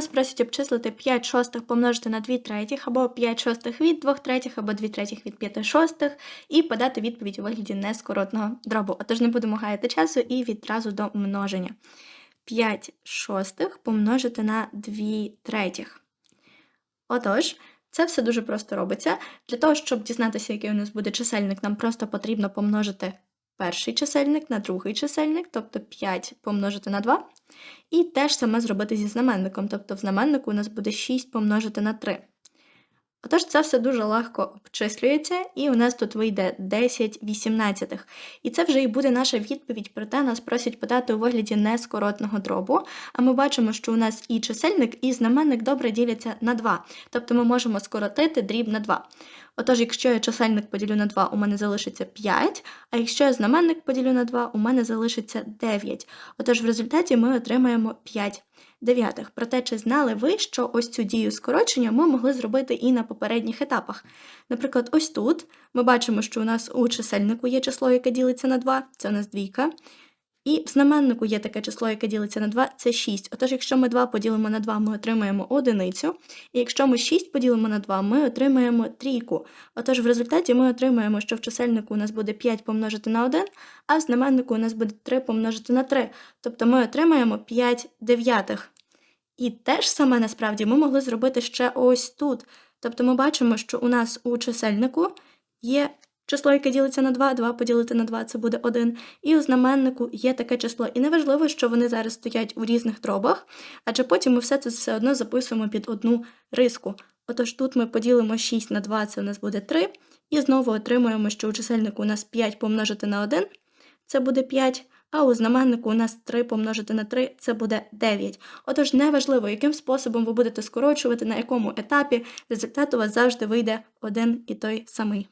нас просять обчислити 5 шостих помножити на 2 третіх, або 5 шостих від 2 третіх, або 2 третіх від 5 шостих, і подати відповідь у вигляді нескоротного дробу. Отож не будемо гаяти часу і відразу до множення. 5 шостих помножити на 2 третіх. Отож, це все дуже просто робиться. Для того, щоб дізнатися, який у нас буде чисельник, нам просто потрібно помножити перший чисельник на другий чисельник, тобто 5 помножити на 2. І теж саме зробити зі знаменником, тобто в знаменнику у нас буде 6 помножити на 3. Отож, це все дуже легко обчислюється, і у нас тут вийде 10 вісімнадцятих. І це вже і буде наша відповідь, проте нас просять подати у вигляді нескоротного дробу. А ми бачимо, що у нас і чисельник, і знаменник добре діляться на 2. Тобто ми можемо скоротити дріб на 2. Отож, якщо я чисельник поділю на 2, у мене залишиться 5, а якщо я знаменник поділю на 2, у мене залишиться 9. Отож, в результаті ми отримаємо 5 дев'ятих. Проте, чи знали ви, що ось цю дію скорочення ми могли зробити і на попередніх етапах? Наприклад, ось тут ми бачимо, що у нас у чисельнику є число, яке ділиться на 2, це у нас двійка. І в знаменнику є таке число, яке ділиться на 2, це 6. Отож, якщо ми 2 поділимо на 2, ми отримаємо одиницю. І якщо ми 6 поділимо на 2, ми отримаємо трійку. Отож, в результаті ми отримаємо, що в чисельнику у нас буде 5 помножити на 1, а в знаменнику у нас буде 3 помножити на 3. Тобто ми отримаємо 5 дев'ятих. І те ж саме насправді ми могли зробити ще ось тут. Тобто ми бачимо, що у нас у чисельнику є число, яке ділиться на 2, 2 поділити на 2 це буде 1. І у знаменнику є таке число. І неважливо, що вони зараз стоять у різних дробах, адже потім ми все це все одно записуємо під одну риску. Отож тут ми поділимо 6 на 2, це у нас буде 3. І знову отримуємо, що у чисельнику у нас 5 помножити на 1, це буде 5. А у знаменнику у нас 3 помножити на 3 це буде 9. Отож, неважливо, яким способом ви будете скорочувати, на якому етапі результат у вас завжди вийде один і той самий.